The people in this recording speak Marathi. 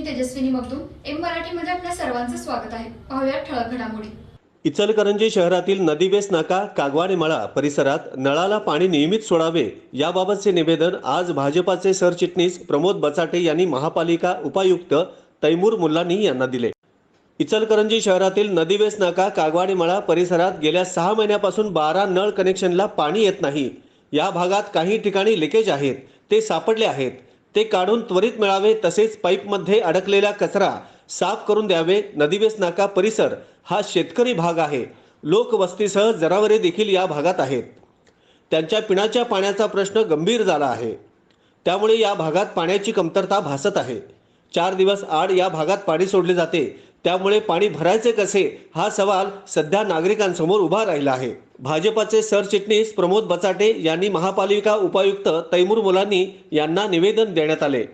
मी तेजस्विनी मगदूम एम मराठीमध्ये आपल्या सर्वांचं स्वागत आहे. पाहूया ठळक घडामोडी. इचलकरंजी शहरातील नदीवेस नाका कागवाने मळा परिसरात नळाला पाणी नियमित सोडावे याबाबतचे निवेदन आज भाजपाचे सरचिटणीस प्रमोद बचाटे यांनी महापालिका उपायुक्त तैमूर मुल्लानी यांना दिले. इचलकरंजी शहरातील नदीवेस नाका कागवाने मळा परिसरात गेल्या सहा महिन्यापासून बारा नळ कनेक्शनला पाणी येत नाही. या भागात काही ठिकाणी लिकेज आहेत ते सापडले आहेत. ते काढून त्वरित मिळावे तसेच पाईपमध्ये अडकलेला कचरा साफ करून द्यावे. नदीवेस नाका परिसर हा शेतकरी भाग आहे. लोकवस्तीसह जनावरे देखील या भागात आहेत. त्यांच्या पिण्याच्या पाण्याचा प्रश्न गंभीर झाला आहे. त्यामुळे या भागात पाण्याची कमतरता भासत आहे. चार दिवस आड या भागात पाणी सोडले जाते. त्यामुळे पाणी भरायचे कसे? हा सवाल सध्या नागरिकांसमोर उभा राहिला आहे. भाजपाचे सरचिटणीस प्रमोद बचाटे यांनी महापालिका उपायुक्त तैमूर मुलानी यांना निवेदन देण्यात आले.